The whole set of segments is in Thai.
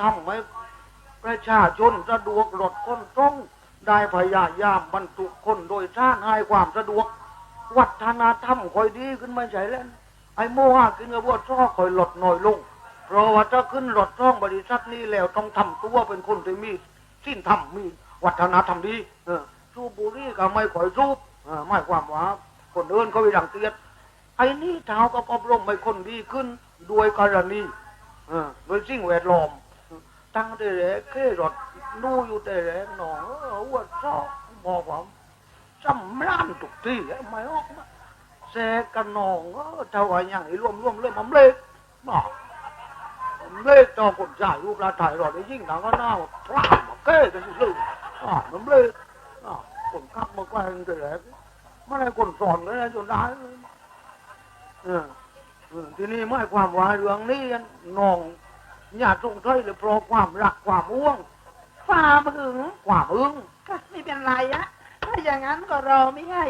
ทำให้ประชาชนสะดวกรถคนตรงได้พยายามบรรทุกคนโดยสร้างให้ความสะดวก วัฒนธรรมคอยดีขึ้นม่ใช่เล่นไอ้โม่หากินกับวัวช่อคอยหลดหน่อยลงเพราะว่าถ้าขึ้นรถช่องบริษัทนี้แล้วต้องทำตัวเป็นคนที่มีสิ้นธรรมมีวัฒนธรรมดีเออสูบบุหรี่ก็ไม่ค่อยสูบเออไม่ความว่าคนอื่นเขาไปรังเกียจไอ้นี่เท้าก็อบรมให้คนดีขึ้นด้วยกรณีเออโดยสิ่งแวดล้อม ตั้งแต่แรกแค่รถนู่อยู่แต่แรกหนองออวัวช่อบอกว่าจำร้านทุกที่ไม่ออกมาแซกันหนองเท่าไหร่อย่างนี้รวมรวมเริ่มมันเล็กบอกเล่ต่อคนจ่ายลูกลาถ่ายรอได้ยิ่งหนังก็น้าพลาดมาเก้กันสิเลยอ่าน้ำเลยอ่าคนขับมาแกล้งแต่แรกไม่ได้คนสอนเลยนะจนได้เออเออทีนี้ไม่ความว่าเรื่องนี้น้อง อย่าจงใจเลยเพราะความรักความม่วง ความหึงความอึ้งก็ไม่เป็นไรอะถ้าอย่างนั้นก็รอไม่ให้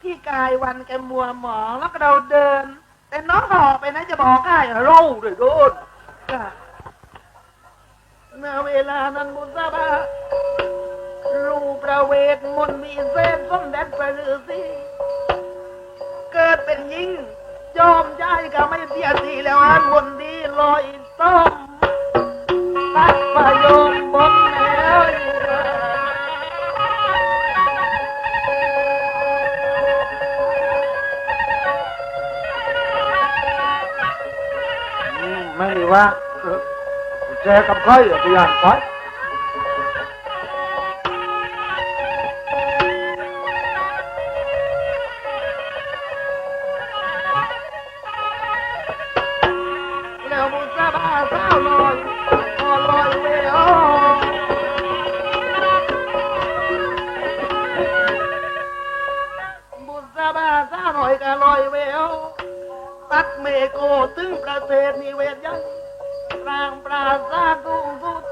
พี่กายวันแกมัวหมองแล้วก็เราเดิน แต่น้องหอบไปนะจะบอกให้ไอ้เราเลยโดนก็เมื่อเวลานั้นบุษบารูประเวทมนต์มีเส้นส้มแดดประลือสีเกิดเป็นยิงยอมใจก็ไม่เสียทีแล้วอันมนต์ดีลอยต้ม แจกับใครอะพยานไปแระเทศนิเวศยันปรางปราสาทสูงสุด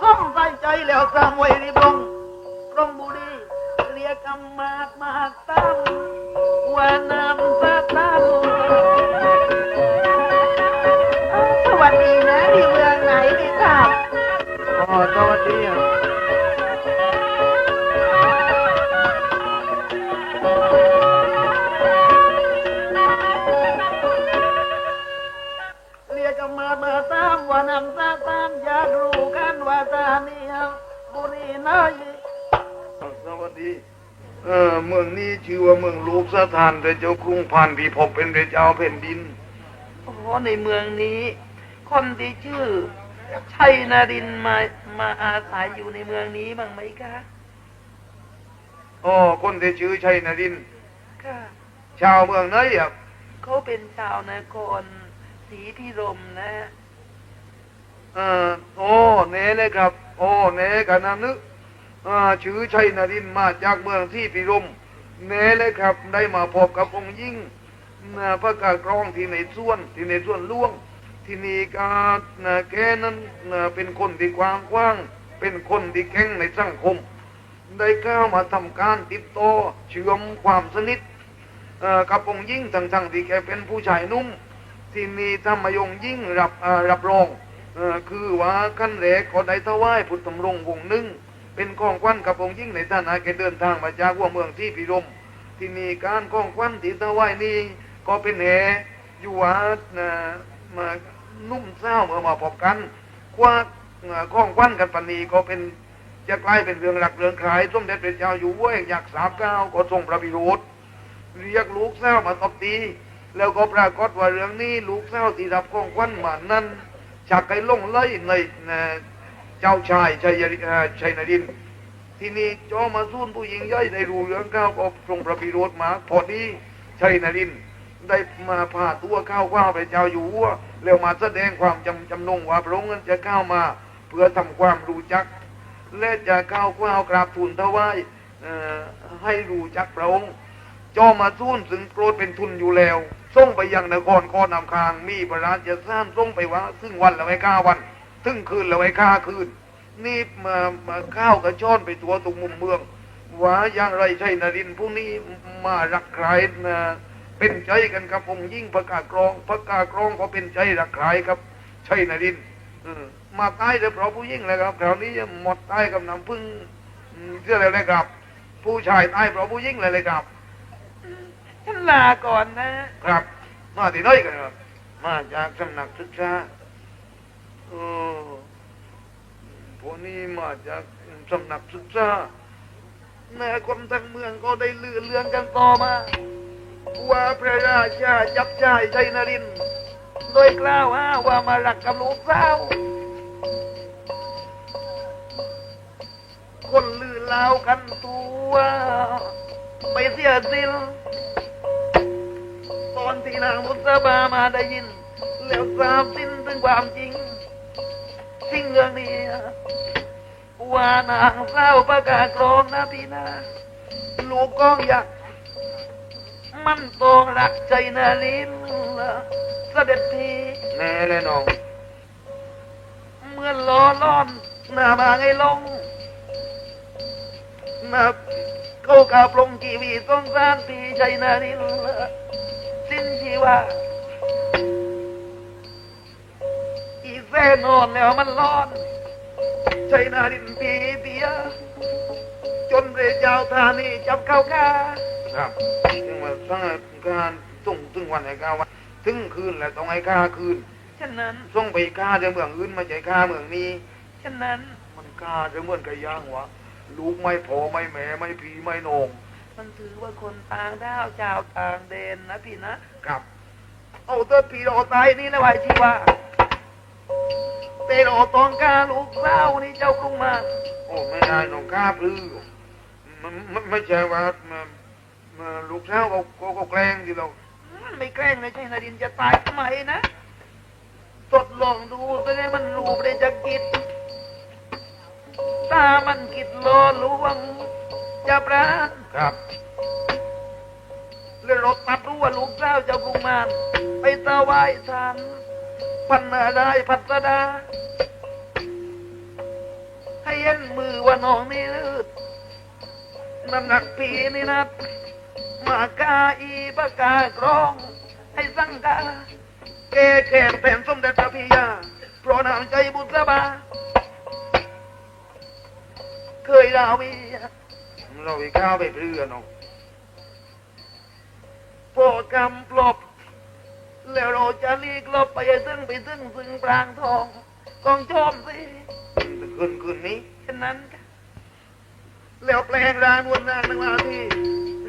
ส้มใส่ใจแล้วสร้างไว้ริบงกรมบุรีเรียกกำมากมากตั้มว่านามสะตั้ง ลูกสถานแต่เจ้าคุ้งพันพี่พบเป็นพระเจ้าแผ่นดินโอ้ในเมืองนี้ คนที่ชื่อชัยนารินมามาอาศัยอยู่ในเมืองนี้บ้างไหมคะอ๋อคนที่ชื่อชัยนรินทร์ค่ะ ชาวเมืองไหนอะเขาเป็นชาวนครศรีพิรมนะเออโอ้เนเลยครับ โอ้เนกันนะนึกอ่าชื่อชัยนรินทร์มาจากเมืองที่พิรม เน่เลยครับ ได้มาพบกับองค์ยิ่งนะพระกากรองที่ในส่วนที่ในส่วนล่วง ที่นี่ก็นะแกนั้นนะเป็นคนที่กว้างกว้าง เป็นคนที่แข็งในสังคม ได้เข้ามาทำการติดต่อเชื่อมความสนิทกับองค์ยิ่งทั้งๆที่แกเป็นผู้ชายนุ่ม ที่มีธรรมยงยิ่งรับรับรองอคือว่าขั้นแรกก็ได้ถวายพุทธมรงวงหนึ่ง เป็นของขวัญกับองค์ยิ่งในฐานะแกเดินทางมาจากหัวเมืองที่พิรมที่มีการของขวัญที่ถวายนี้ก็เป็นแหอยู่ว่าเอ่อมานุ่มเศร้าเมื่อมาพบกันคว้าเอ่องขวัญกันปานนีก็เป็นจะกลายเป็นเรื่องหลักเรื่องขายสมเด็จพระเจ้าอยู่หัวอยากสามเก้าก็ทรงพระพิโรธเรียกลูกเศร้ามาตบตี แล้วก็ปรากฏว่าเรื่องนี้ลูกเศร้าที่รับของขวัญมานั้นชักไก่ลงไล่ใน เจ้าชายชัยเอ่อชัยนรินทร์ที่นี่จอมาสู้ผู้หญิงย่อยได้รู้เรื่องข้าวก็ทรงพระพิโรธมาพอดีชัยนรินทร์ได้มาพาตัวเข้าว่าพระเจ้าอยู่หัวแล้วมาแสดงความจำจำนงว่าพระองค์จะเข้ามาเพื่อทำความรู้จัก และจะก้าวก้าวกราบทูลถวายให้รู้จักพระองค์จอมาซูนซึ่งโปรดเป็นทุนอยู่แล้วส่งไปยังนครคอนำคางมีพระราชจะสร้างส่งไปว่า ซึ่งวันละไว้ก้าวัน ถึงคืนละไว้ก้าคืน นี่มามาข้าวกระชอนไปตัวตรงมุมเมืองว่าอย่างไรใช่นรินทร์ผู้นี้มารักใครนะเป็นใจกันกับองค์ยิ่งประกาศกรองประกาศกรองก็เป็นใจรักใครครับ ใช่นรินทร์เออมาตายแต่เพราะผู้หญิงเลยครับคราวนี้จะหมดตายกับน้ำพึ่งอืมเชื่ออะไรเลยครับ ผู้ชายตายเพราะผู้หญิงเลยเลยครับฉันลาก่อนนะครับ มาที่ไหน้อยกันครับ มาจากสำนักศึกษาเออ พวกนี้มาจากสำนักศึกษาแม่คนทั้งเมืองก็ได้ลือเรื่องกันต่อมาว่าพระราชาจับชายชัยนรินโดยกล่าวหาว่ามารักกับลูกสาวคนลือเล่ากันตัวไปเสียสิลตอนที่นางมุสบามาได้ยิน แล้วทราบสิ้นถึงความจริง สิ่งเรื่องนี้ว่านางเศร้าประกาศกรองนะพี่นะลูกกองอยากมันตองรักใจนาลินเสด็จพีแน่เลยน้องเมื่อล้อล้อนหน้ามาไงลงนับเขากาปลงกีวีสงสารพี่ใจนาลินสิ้นชีวา แซ่นอนแล้วมันร้อนใจนาดินปีเปียจนเรเจ้าธานีจับเข้าค่าครับถึงมาสร้างการส่งถึงวันไหนก้าวันถึงคืนแล้วต้องให้ค่าคืนฉะนั้นส่งไปค่าจะเมืองอื่นมาใจค่าเมืองนี้ฉะนั้นมันค่าจะเหมือนกับย่างวะลูกไม่พอไม่แม่ไม่ผีไม่นงมันถือว่าคนต่างดาวชาวต่างเดนนะพี่นะครับ เอาเตอร์ปีโรตายนี่แล้วไว้ชีวา เตโรตองกาลูกเศร้านี่เจ้ากรุงมาโอ้ไม่ได้น้องกล้าพลือมันมันไม่ใช่ว่ามันมันลูกสาวเขาเขาเขาแกล้งที่เรามันไม่แกล้งเลยใช่นาดินจะตายทำไมนะทดลองดูซะเลยมันรูปได้จะกิดตามันกิดโลลวงจะปราณครับเลยรถตัดรู้ว่าลูกสาวเจ้ากรุงมาไปตะวายทาน พันนาได้พัสดาให้เย็นมือว่าน้องนี่ลืดน้ำหนักผีนี่นัดมากาอีปากกากรอง ให้สังกาเกแขนแผ่นสมเด็จพระพิยาเพราะนางใจบุษบา เคยลาวีเราไปข้าวไปเพื่อนน้องพอกำปลบ แล้วเราจะลีกลบไปซึ่งไปซึ่งซึ่งปรางทองกองชมสิคืนคืนนี้ฉะนั้นแล้วแปลงร่างวนนางทั้งหลายที่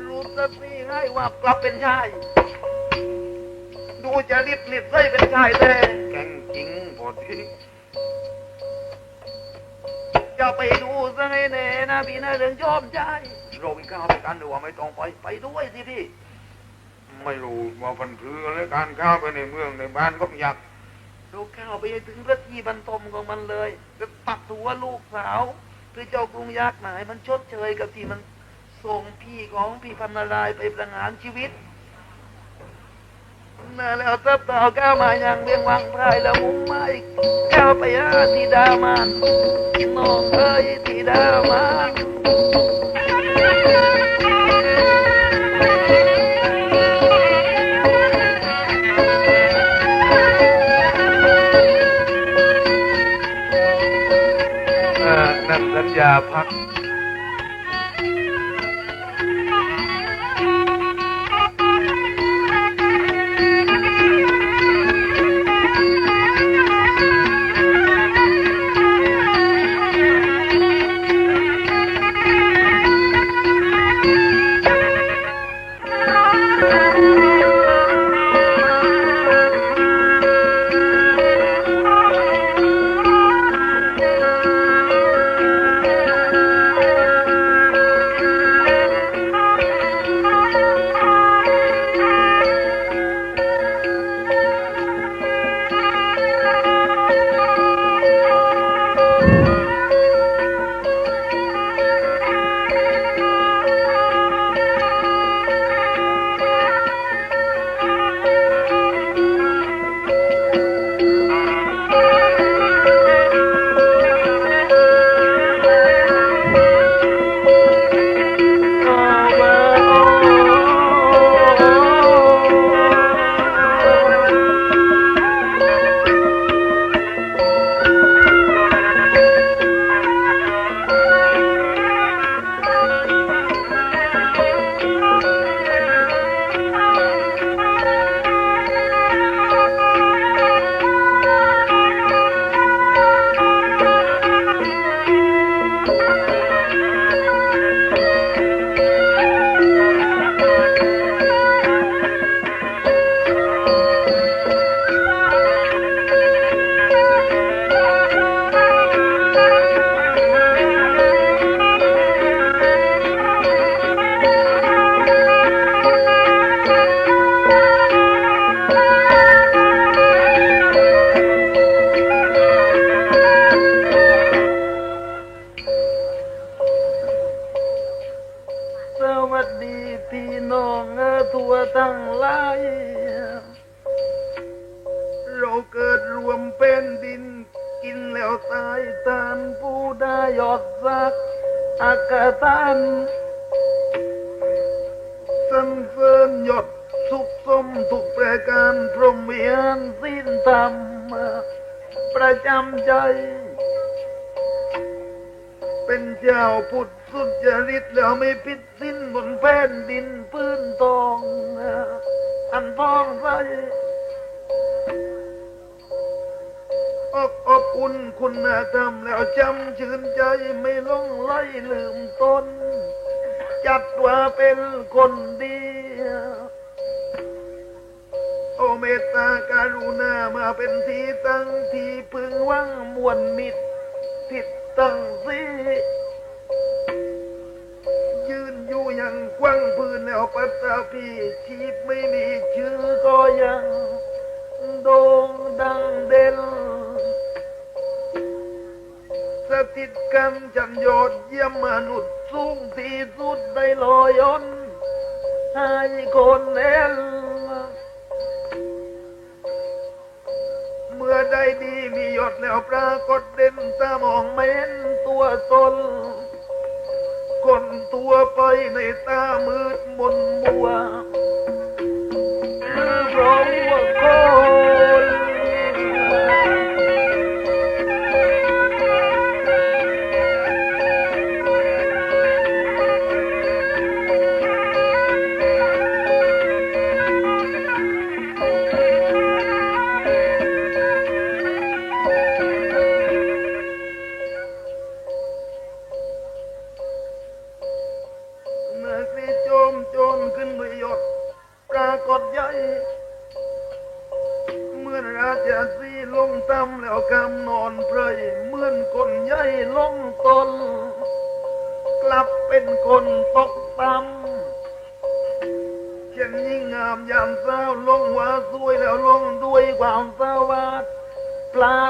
รู้สักทีให้ว่ากลับเป็นชาย ดูจะรีบรีบใส่เป็นชายแต่แกงจริงพอดีจะไปดูซะให้แน่นะพี่นะเรื่องชมชายเราไปข้าวไปกันหรือว่าไม่ต้องไปไปด้วยสิพี่ ไม่รู้ว่าพันธุ์พือและการข้าวไปในเมืองในบ้านก็อยากลูกข้าวไปถึงระที่บรรทมของมันเลยจะตักตัวลูกสาวคือเจ้ากรุงยักษ์หนายมันชดเชยกับที่มันส่งพี่ของพี่พันนารายไปประหารชีวิตน่าแล้วทับต่อก้าวมาอย่างเบียงวังพรายแล้วมุ่งไม้ก้าวไปหาทีดามันน้องเอ้ยทีดามัน สัญญาพัก ตั้งหลาเราเกิดรวมเป็นดิน กินแล้วตายตามผู้ได้ยอดสักอากาตันสันเฟินหยดสุขสมถูกประการพรหมวิหารสิ้นธรรมประจำใจ เป็นเจ้าพุทธสุจริตแล้วไม่ผิดสิ้นบนแผ่นดินพื้นทองอันทองใสอกอบอุ่นคุณธรรมแล้วจำชื่นใจไม่ลงไหลลืมตนจัดว่าเป็นคนดีโอเมตตาการุณามาเป็นที่ตั้งที่พึงวังมวลมิตรทิศ ตั้งสียืนอยู่อย่างกว้างพื้นแล้วปัตตาพีชีพไม่มีชื่อก็ยัง โด่งดังเด่นสถิตกันจันยอดเยี่ยมมนุษย์สูงที่สุดได้ลอยอนให้คนเห็นเมื่อได้ดี ดแล้วปรากฏเด่นตามองไม่เห็นตัวตนคนตัวไปในตามืดมนมัวมือเพราะว่า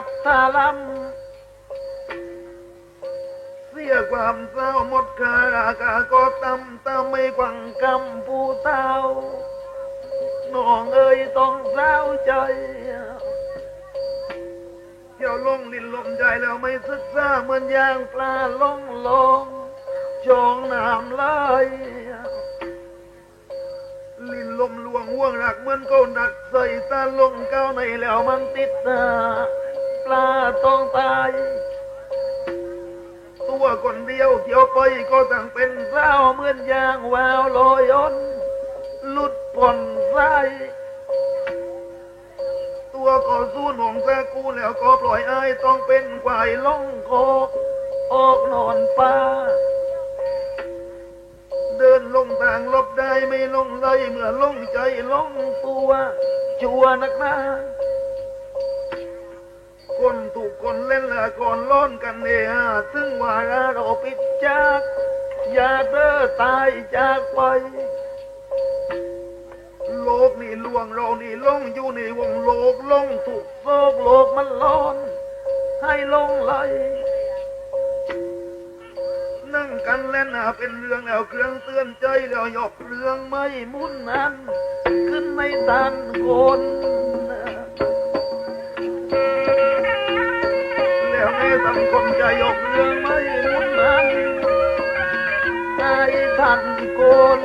ดทาลำเสียความเศร้าหมดคารากาก็ตำตำไม่กวังกำผู้เต้าน้องเอ้ยต้องเศร้าใจเที่ยวลงลินลมใจแล้วไม่ศึกษาเหมือนยางปลาลงลงจองน้ำไหลลินลมลวงห่วงรักเหมือนก้นดักใส่ตาลงเก้าในแล้วมันติดตา ปลาต้องตาย ตัวคนเดียวเที่ยวไปก็ต่างเป็นเศร้าเหมือนยางวาวลอยอนหลุดผ่อนไส้ตัวก็สู้หนองแซกูแล้วก็ปล่อยอายต้องเป็นควายล่องคอกออกนอนป่าเดินลงทางลบได้ไม่ลงเลยเมื่อลงใจลงตัว ชัวนักหนา ก่อนล้อนกันเนฮะซึ่งว่าเราปิดจากอย่าเด้อตายจากไป โลกนี่ลวงเรานี่ลงอยู่ในวงโลกลงถูกโซกโลกมันร้อน ให้ลงไหลนั่งกันเล่นหาเป็นเรื่องแล้วเครื่องเตือนใจแล้วหยอกเรื่องไม่มุ่นนั้น ขึ้นไม่ทันคนางคงจะยกเรื่องไม่มุนมันให้ทันคน